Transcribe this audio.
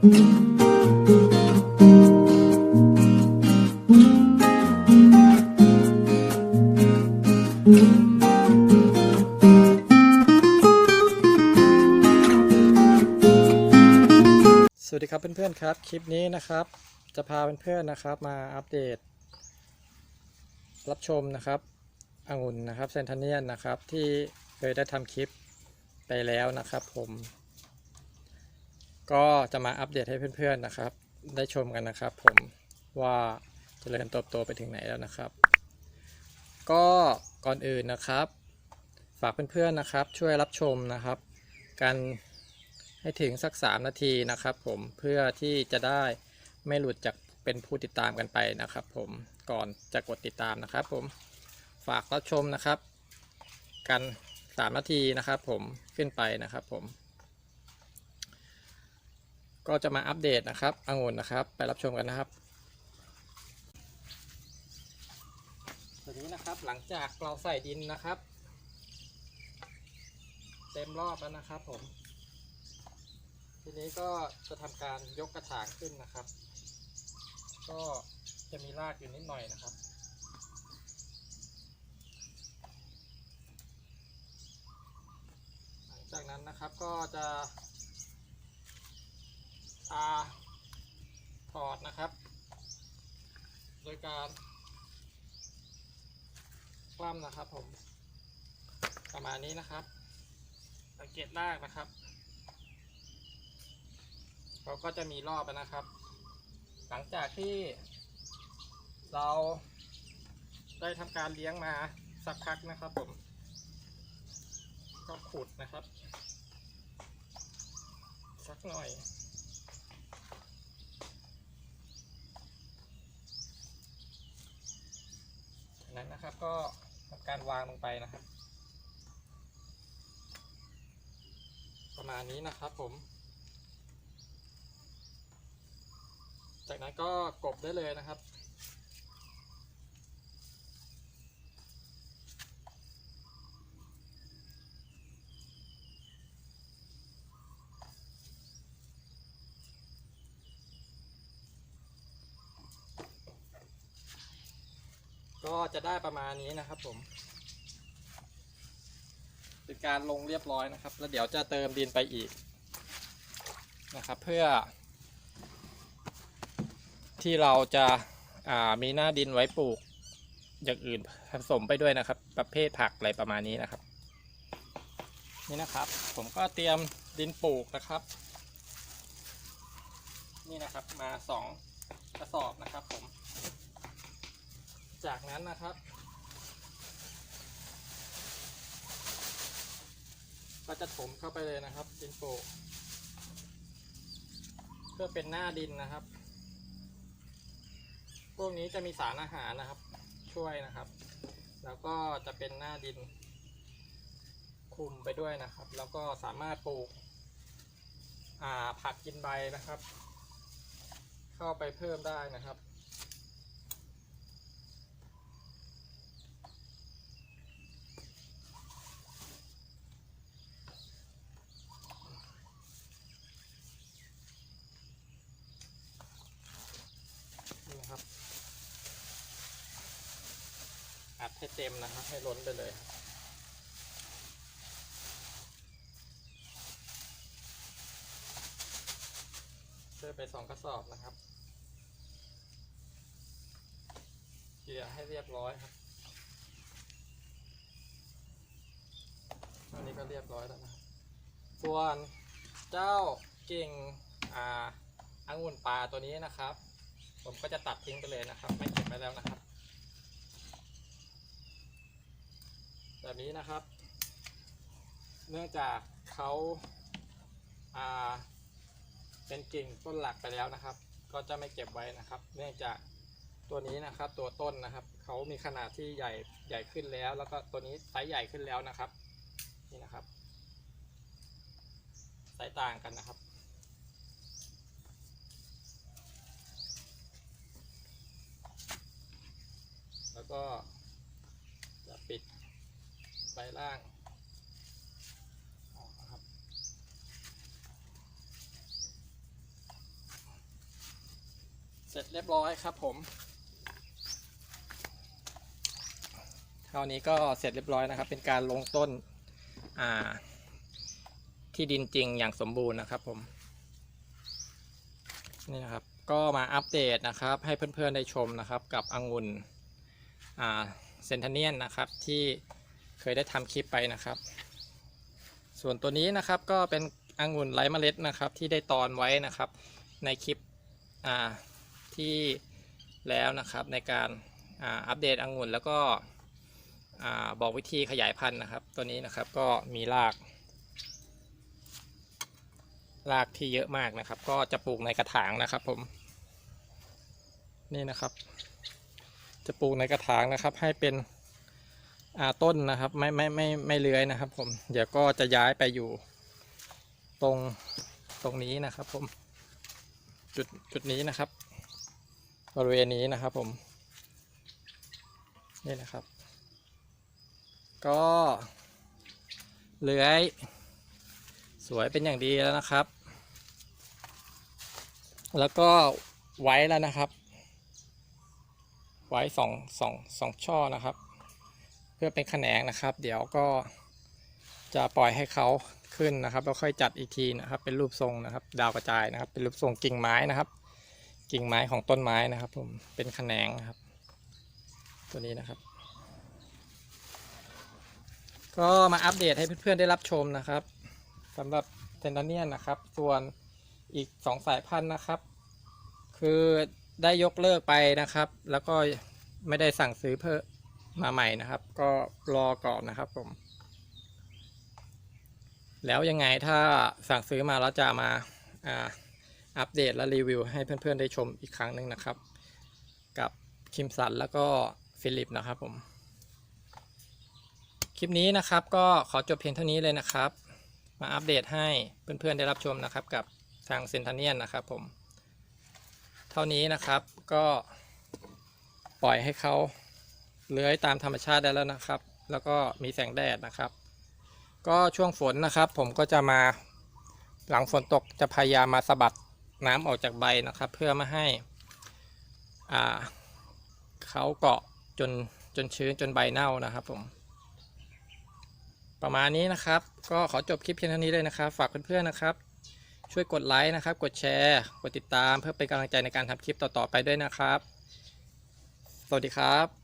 สวัสดีครับเพื่อนๆครับ คลิปนี้นะครับ จะพาเพื่อนๆนะครับ มาอัปเดต รับชมนะครับองุ่นนะครับเซนทเนียนนะครับ ที่เคยได้ทำคลิปไปแล้วนะครับผม ก็จะมาอัปเดตให้เพื่อนๆนะครับ ได้ชมกันนะครับผมว่าจเจริญเติบโตไปถึงไหนแล้วนะครับ ก็ก่อนอื่นนะครับ ฝากเพื่อนๆนะครับ ช่วยรับชมนะครับการให้ถึงสัก 3 นาทีนะครับ ผมเพื่อที่จะได้ไม่หลุดจากเป็นผู้ติดตามกันไปนะครับ ผมก่อนจะกดติดตามนะครับ ผมฝากรับชมนะครับ กัน 3 นาทีนะครับ ผมขึ้นไปนะครับ ผม ก็จะมาอัปเดตนะครับองุ่นนะครับ ไปรับชมกันนะครับตัวนี้นะครับหลังจากเราใส่ดินนะครับ เต็มรอบแล้วนะครับผม ทีนี้ก็จะทำการยกกระถางขึ้นนะครับ ก็จะมีรากอยู่นิดหน่อยนะครับหลังจากนั้นนะครับก็จะอาถอดนะครับ โดยการคว่ำ นะครับ ผม ประมาณนี้นะครับ สังเกตรากนะครับเขาก็จะมีรอบนะครับ หลังจากที่ เราได้ทำการเลี้ยงมาสักพักนะครับผม ก็ขุดนะครับ สักหน่อยนั้นนะครับก็ การวางลงไปนะครับ ประมาณนี้นะครับผม จากนั้นก็กบได้เลยนะครับ ก็จะได้ประมาณนี้นะครับ ผมเป็นการลงเรียบร้อยนะครับ แล้วเดี๋ยวจะเติมดินไปอีกนะครับ เพื่อ ที่เราจะามีหน้าดินไว้ปลูกอย่างอื่นผสมไปด้วยนะครับ ประเภทผักอะไรประมาณนี้นะครับ นี่นะครับ ผมก็เตรียมดินปลูกนะครับ นี่นะครับมาสองกระสอบนะครับผม จากนั้นนะครับ ก็จะถมเข้าไปเลยนะครับดินโปลูกเพื่อเป็นหน้าดินนะครับ พวกนี้จะมีสารอาหารนะครับ ช่วยนะครับ แล้วก็จะเป็นหน้าดิน คุมไปด้วยนะครับ แล้วก็สามารถปลูกผักกินใบนะครับ เข้าไปเพิ่มได้นะครับ นี่นะครับ อั ดให้เต็มนะครับ ให้ล้นไปเลยครับเพื่อไปสองกระสอบนะครับเกลี่ยให้เรียบร้อยครับอันนี้ก็เรียบร้อยแล้วนะส่วนเจ้าเก่งอ่าองุ่นปลาตัวนี้นะครับ ผมก็จะตัดทิ้งไปเลยนะครับ ไม่เก็บไว้แล้วนะครับ แบบนี้นะครับ เนื่องจากเขาาเป็นกิ่งต้นหลักไปแล้วนะครับ ก็จะไม่เก็บไว้นะครับ เนื่องจากตัวนี้นะครับตัวต้นนะครับเขามีขนาดที่ใหญ่ใหญ่ขึ้นแล้ว แล้วก็ตัวนี้ไซส์ใหญ่ขึ้นแล้วนะครับนี่นะครับไซส์ต่างกันนะครับ แล้วก็ ใบล่างออกนะครับเสร็จเรียบร้อยครับผมเท่านี้ก็เสร็จเรียบร้อยนะครับ เป็นการลงต้นอ่าที่ดินจริงอย่างสมบูรณ์นะครับผมนี่นะครับก็มาอัปเดตนะครับให้เพื่อนๆได้ชมนะครับกับองุ่นเซนทเนียนนะครับที่ เคยได้ทำคลิปไปนะครับ ส่วนตัวนี้นะครับก็เป็นองุ่นไร้เมล็ดนะครับ ที่ได้ตอนไว้นะครับ ในคลิปที่แล้วนะครับในการอ,อัปเดตองุ่นแล้วก็บอกวิธีขยายพันธุ์นะครับ ตัวนี้นะครับก็มีรากรากที่เยอะมากนะครับ ก็จะปลูกในกระถางนะครับผม นี่นะครับ จะปลูกในกระถางนะครับ ให้เป็น ต้นนะครับไม่ไม่ไม่ไม่เลื้อยนะครับ ผมเดี๋ยวก็จะย้ายไปอยู่ ตรงตรงนี้นะครับ ผมจุดจุดนี้นะครับบริเวณนี้นะครับ ผม นี่นะครับ ก็เลื้อยสวยเป็นอย่างดีแล้วนะครับ แล้วก็ไว้แล้วนะครับ ไว้สองสองสองช่อนะครับ พื่อเป็นแขนงนะครับ เดี๋ยวก็จะปล่อยให้เขาขึ้นนะครับแล้วค่อยจัดอีกทีนะครับ เป็นรูปทรงนะครับ ดาวกระจายนะครับ เป็นรูปทรงกิ่งไม้นะครับ กิ่งไม้ของต้นไม้นะครับ ผมเป็นแขนงนะครับ ตัวนี้นะครับ ก็มาอัปเดตให้เพื่อนๆได้รับชมนะครับสำหรับเทนเนียนนะครับ ส่วนอีกสองสายพันธุ์นะครับ คือได้ยกเลิกไปนะครับ แล้วก็ไม่ได้สั่งซื้อเพิ่ม มาใหม่นะครับ ก็รอก่อนนะครับผม แล้วยังไงถ้าสั่งซื้อมาแล้วจะมาอ่าอัปเดตและรีวิวให้เพื่อนๆได้ชมอีกครั้งหนึ่งนะครับ กับคิมสันแล้วก็ฟิลิปนะครับผม คลิปนี้นะครับก็ขอจบเพียงเท่านี้เลยนะครับ มาอัปเดตให้เพื่อนๆได้รับชมนะครับ กับทางเซนทาเนียนนะครับผม เท่านี้นะครับก็ปล่อยให้เขา เลื้อยตามธรรมชาติได้แล้วนะครับ แล้วก็มีแสงแดดนะครับ ก็ช่วงฝนนะครับ ผมก็จะมาหลังฝนตกจะพยายามมาสะบัดน้ำออกจากใบนะครับ เพื่อไม่ให้อ่าเขาเกาะจนจนชื้นจนใบเน่านะครับผม ประมาณนี้นะครับ ก็ขอจบคลิปเพียงเท่านี้เลยนะครับ ฝากเพื่อนๆนะครับ ช่วยกดไลค์นะครับ กดแชร์ กดติดตามเพื่อเป็นกำลังใจในการทำคลิปต่อๆไปด้วยนะครับ สวัสดีครับ